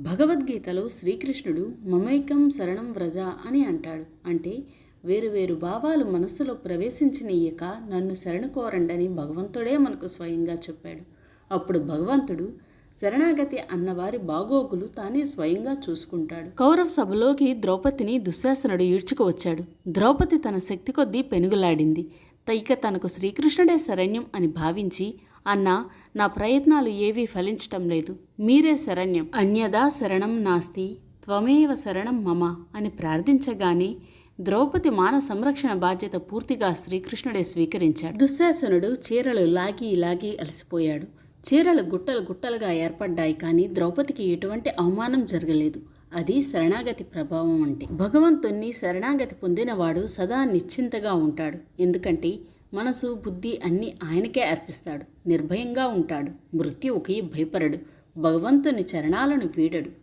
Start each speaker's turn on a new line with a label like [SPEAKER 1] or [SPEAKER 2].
[SPEAKER 1] భగవద్గీతలో శ్రీకృష్ణుడు మమైకం శరణం వ్రజ అని అంటాడు. అంటే వేరు వేరు భావాలు మనస్సులో ప్రవేశించనీయక నన్ను శరణు కోరండని భగవంతుడే మనకు స్వయంగా చెప్పాడు. అప్పుడు భగవంతుడు శరణాగతి అన్నవారి బాగోగులు తానే స్వయంగా చూసుకుంటాడు. కౌరవ సభలోకి ద్రౌపదిని దుశ్శాసనుడు ఈడ్చుకువచ్చాడు ద్రౌపది తన శక్తి కొద్దీ పెనుగులాడింది. ఇక తనకు శ్రీకృష్ణుడే శరణ్యం అని భావించి అన్నా నా ప్రయత్నాలు ఏవీ ఫలించటం లేదు. మీరే శరణ్యం. అన్యదా శరణం నాస్తి. త్వమేవ శరణం మమ అని ప్రార్థించగానే ద్రౌపది మాన సంరక్షణ బాధ్యత పూర్తిగా శ్రీకృష్ణుడే స్వీకరించాడు. దుశ్శాసనుడు చీరలు లాగి లాగి అలసిపోయాడు. చీరలు గుట్టలు గుట్టలుగా ఏర్పడ్డాయి కానీ ద్రౌపదికి ఎటువంటి అవమానం జరగలేదు. అది శరణాగతి ప్రభావం అంటే. భగవంతుణ్ణి శరణాగతి పొందినవాడు సదా నిశ్చింతగా ఉంటాడు. ఎందుకంటే మనసు బుద్ధి అన్నీ ఆయనకే అర్పిస్తాడు. నిర్భయంగా ఉంటాడు. మృత్యువుకి భయపడడు. భగవంతుని చరణాలను వీడడు.